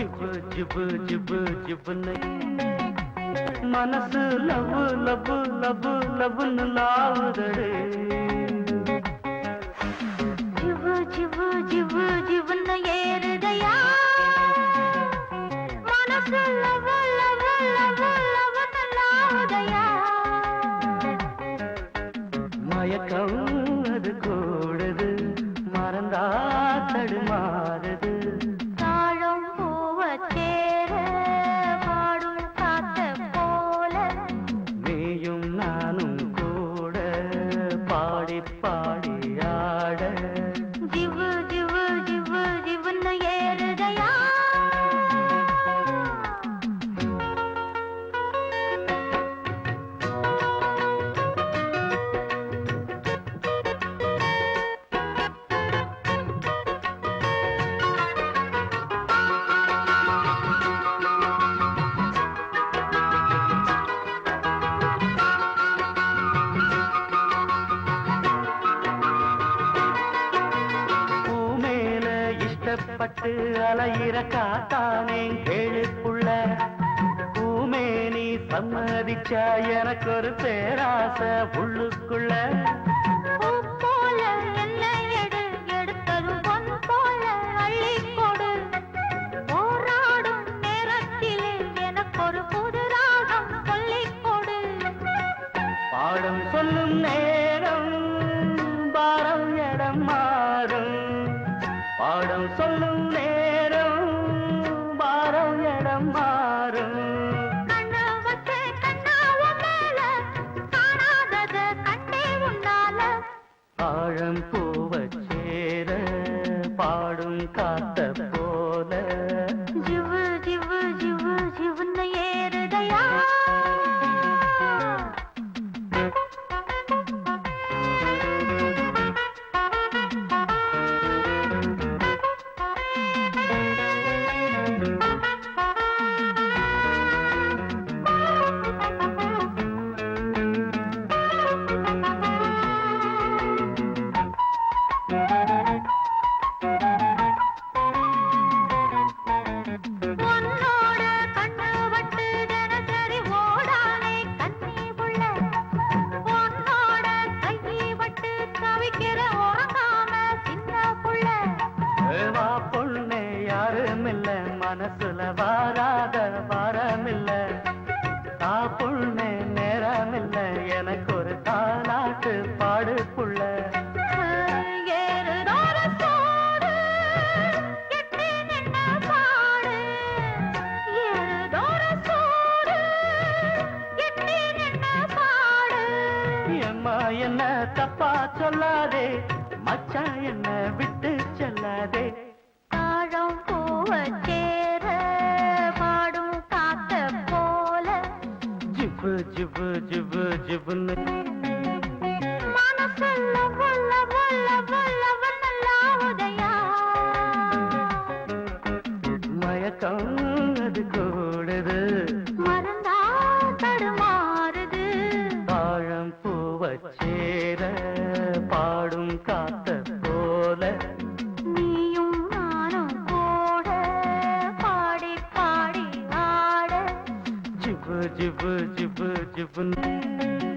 ஜிபு ஜிபு ஜிபு ஜிபுன்னு. மனசு லவ்வு லவ்வு லவ்வு லவ்வுன்னு லாவுதடே ஜிவு ஜிவு ஜிவு ஜிவுன்னு ஏறுதையா? மனசு லவ லவ லவ லவன்னு லாவுதையா மயக்கம் அது கூடுது பாடி இஷ்டப்பட்டு அலையிற காத்தானே கேளுக்குள்ள. பூமேனி சம்மதிச்சா எனக்கு ஒரு பேராசை உள்ளுக்குள்ள. பாடம் சொல்லும் நேரம் பாரம் இடம் மாறும். பாடம் சொல்லும் பாடும் காத்த போல. என்ன தப்பா சொல்லாதே? மச்சான் என்ன விட்டு செல்லாதே? தாழம் பூவச் சேர பாடும் காத்த போல. ஜிபு ஜிபு ஜிபு ஜிபுன்னு. மனசுல வல்ல வல்ல வல்ல வல்லலாவுதையா மயக்கம் சேர பாடும் காத்த போல. நீயும் நானும் கூட பாடி பாடி ஆட. ஜிபு ஜிபு ஜிபு ஜிபுன்னு.